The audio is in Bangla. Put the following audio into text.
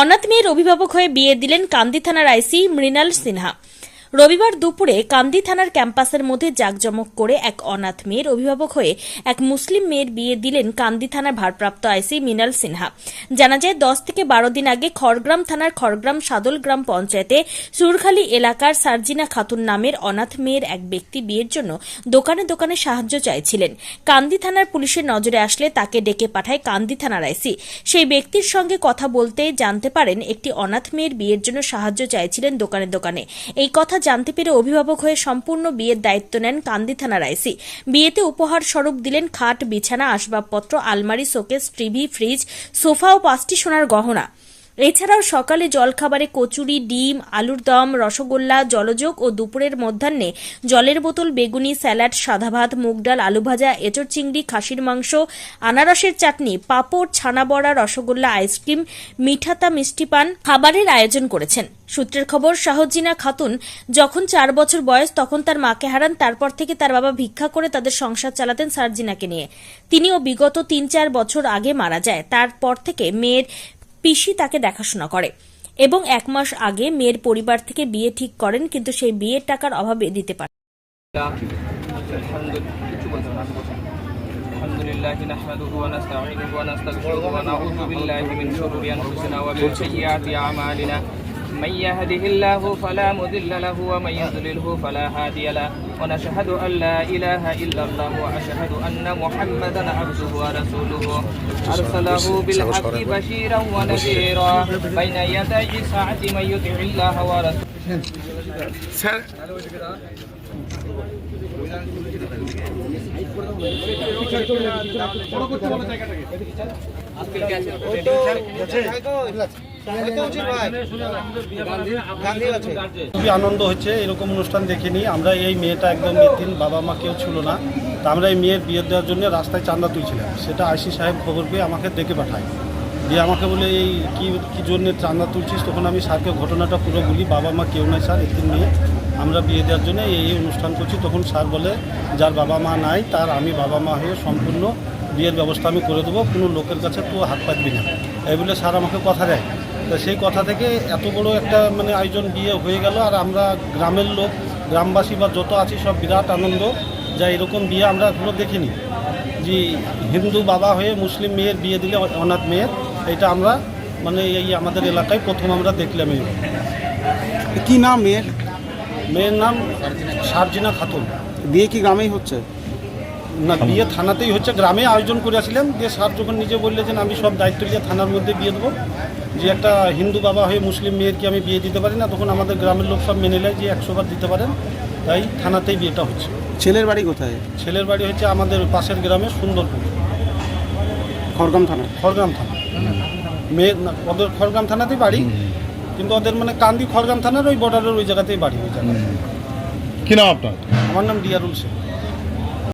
অনাথ মেয়ের অভিভাবক হয়ে বিয়ে দিলেন কান্দি থানার আইসি মৃণাল সিনহা। রবিবার দুপুরে কান্দি থানার ক্যাম্পাসের মধ্যে জাঁকজমক করে এক অনাথ মেয়ের অভিভাবক হয়ে এক মুসলিম মেয়ের বিয়ে দিলেন কান্দি থানার ভারপ্রাপ্ত আইসি মৃণাল সিনহা। জানা যায়, দশ থেকে বারো দিন আগে খড়গ্রাম থানার খড়গ্রাম সাদল গ্রাম পঞ্চায়েতে সুরখালী এলাকার সার্জিনা খাতুন নামের অনাথ মেয়ের এক ব্যক্তি বিয়ের জন্য দোকানে দোকানে সাহায্য চাইছিলেন। কান্দি থানার পুলিশের নজরে আসলে তাকে ডেকে পাঠায় কান্দি থানার আইসি। সেই ব্যক্তির সঙ্গে কথা বলতে জানতে পারেন, একটি অনাথ মেয়ের বিয়ের জন্য সাহায্য চাইছিলেন দোকানে দোকানে। এই কথা জানতে পেরে অভিভাবক হয়ে সম্পূর্ণ বিয়ের দায়িত্ব নেন কান্দি থানার আইসি। বিয়েতে উপহার স্বরূপ দিলেন খাট, বিছানা, আসবাবপত্র, আলমারি, শোকেস, টিভি, ফ্রিজ, সোফা ও পাঁচটি সোনার গহনা। এছাড়াও সকালে জলখাবারে কচুরি, ডিম, আলুর দম, রসগোল্লা, জলযোগ ও দুপুরের মধ্যাহ্নে জলের বোতল, বেগুনি, স্যালাড, সাদা ভাত, মুগ ডাল, আলু ভাজা, এঁচড় চিংড়ি, খাসির মাংস, আনারসের চাটনি, পাঁপড়, ছানা বড়া, রসগোল্লা, আইসক্রিম, মিঠাতা, মিষ্টি পান খাবারের আয়োজন করেছেন। সূত্রের খবর, শাহজিনা খাতুন যখন চার বছর বয়স তখন তার মাকে হারান, তারপর থেকে তার বাবা ভিক্ষা করে তাদের সংসার চালাতেন সার্জিনাকে নিয়ে। তিনিও বিগত তিন চার বছর আগে মারা যায়। তারপর থেকে মেয়ের পিসি তাকে দেখাশোনা করে এবং এক মাস আগে মেয়ের পরিবার থেকে বিয়ে ঠিক করেন কিন্তু সেই বিয়ের টাকার অভাবে দিতে পারে الحمد الحمد لله نحمده ونستعينه ونستغفره ونعوذ بالله من شرور انفسنا ومن سيئات اعمالنا من يهده الله فلا مضل له ومن يضلله فلا هادي له. ونشهد أن لا إله إلا الله وأشهد أن محمدا عبده ورسوله. أرسله بالحق بشيرا ونذيرا بين يدي ساعة من يطع الله ورسوله. স্যার, খুবই আনন্দ হচ্ছে, এরকম অনুষ্ঠান দেখিনি। আমরা এই মেয়েটা একদম এতিম বাবা মা কেউ ছিল না। তা আমরা এই মেয়ের বিয়ে দেওয়ার জন্য রাস্তায় চান্দা তুলছিলাম। সেটা আইসি সাহেব খবর পেয়ে আমাকে ডেকে পাঠায়। দিয়ে আমাকে বলে, এই কী কী জন্য চান্দা তুলছিস? তখন আমি স্যারকে ঘটনাটা পুরো বলি, বাবা, মা কেউ নাই স্যার, এতিম মেয়ে, আমরা বিয়ে দেওয়ার জন্য এই এই অনুষ্ঠান করছি। তখন স্যার বলে, যার বাবা মা নাই, তার আমি বাবা মা হয়ে সম্পূর্ণ বিয়ের ব্যবস্থা আমি করে দেবো। কোনো লোকের কাছে তো হাত পাতবি না। এই বলে স্যার আমাকে কথা দেয়। তা সেই কথা থেকে এত বড় একটা মানে আয়োজন বিয়ে হয়ে গেল। আর আমরা গ্রামের লোক, গ্রামবাসী বা যত আছি, সব বিরাট আনন্দ যা এরকম বিয়ে আমরা এখনও দেখিনি। যে হিন্দু বাবা হয়ে মুসলিম মেয়ের বিয়ে দিলে অনাথ মেয়ের এটা আমরা মানে এই আমাদের এলাকায় প্রথম আমরা দেখলাম এই। কী নাম মেয়ের? মেয়ের নাম সার্জিনা খাতুন। বিয়ে কি গ্রামেই হচ্ছে? না বিয়ে থানাতেই হচ্ছে। গ্রামে আয়োজন করেছিলাম দিয়ে স্যার যখন নিজে বললে যে আমি সব দায়িত্ব নিয়ে থানার মধ্যে বিয়ে দেবো যে একটা হিন্দু বাবা হয়ে মুসলিম মেয়ের কি আমি বিয়ে দিতে পারি না তখন আমাদের গ্রামের লোক সব মেনে নেয় যে একশো বার দিতে পারেন তাই থানাতেই বিয়েটা হচ্ছে। ছেলের বাড়ি কোথায়? ছেলের বাড়ি হচ্ছে আমাদের পাশের গ্রামে সুন্দরপুর। খড়গ্রাম থানা। খড়গ্রাম থানা। মেয়ে ওদের খড়গ্রাম থানাতেই বাড়ি কিন্তু ওদের মানে কান্দি খড়গ্রাম থানার ওই বর্ডারের ওই জায়গাতেই বাড়ি ওই জায়গায় কি নাম আপনার? আমার নাম ডিয়ারুল শেখ